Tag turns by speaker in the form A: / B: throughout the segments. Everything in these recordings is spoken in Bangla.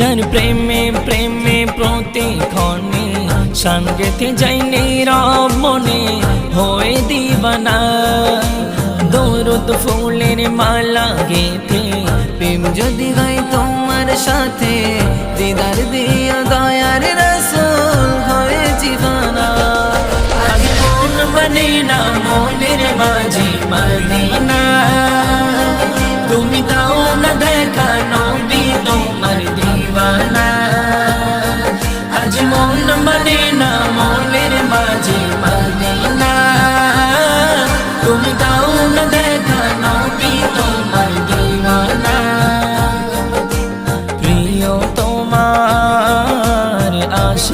A: যার প্রেমে প্রেমে প্রতিক্ষণে সঙ্গেতে যাই নীরব মনে হয়ে দিবানা দৌরদ ফুলের মালা গেতে প্রেম যদি গাই তোমার সাথে দিদার দিয়া দয়ার রসুল হয়ে জীবনা আগে মন মানে না মনের মাঝে মদিনা তুমি দাও না দেখা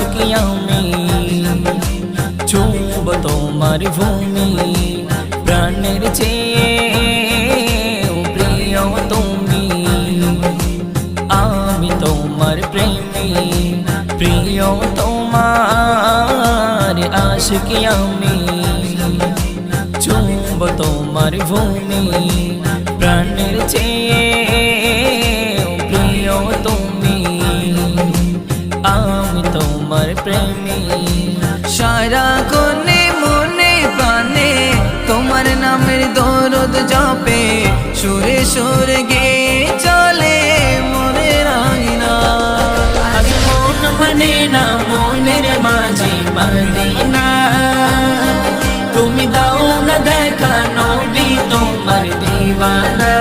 A: আশিকি আমি চুব তোমার ভূমি প্রাণের চেয়ে প্রিয় তুমি আমি তোমার প্রেমী প্রিয় তোমার আশিকি আমি চুব তোমার ভূমি প্রাণের চেয়ে প্রেমী।
B: সারা কোনে মনে প্রাণে তোমার নামের দরদ জপে, সুরে সুরে গে চলে মনে রাঙিনা।
A: আগে মন মানে না মনের মাঝে মদিনা তুমি দাও না দেখা নবী তোমার দিওয়ানা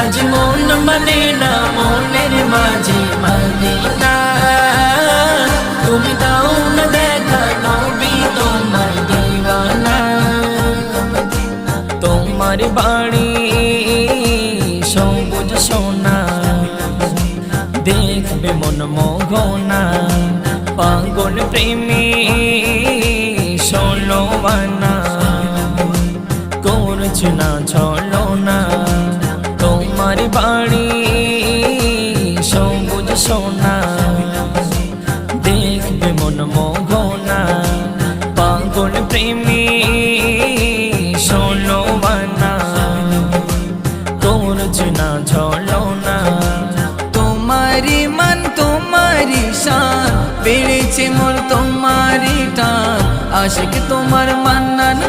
A: আজ মন মানে না মনের মাঝে মদিনা বাড়ি সবুজ সোনা দেখবে মন মোহনা পাগল প্রেমী ষোলোয়ানা করছে না চলো না। তোমার বাড়ি সবুজ সোনা দেখবে মন মোহনা পাগল প্রেমী
B: বেড়েছে মোর তোমারি টান। আশিক তোমার মান্নান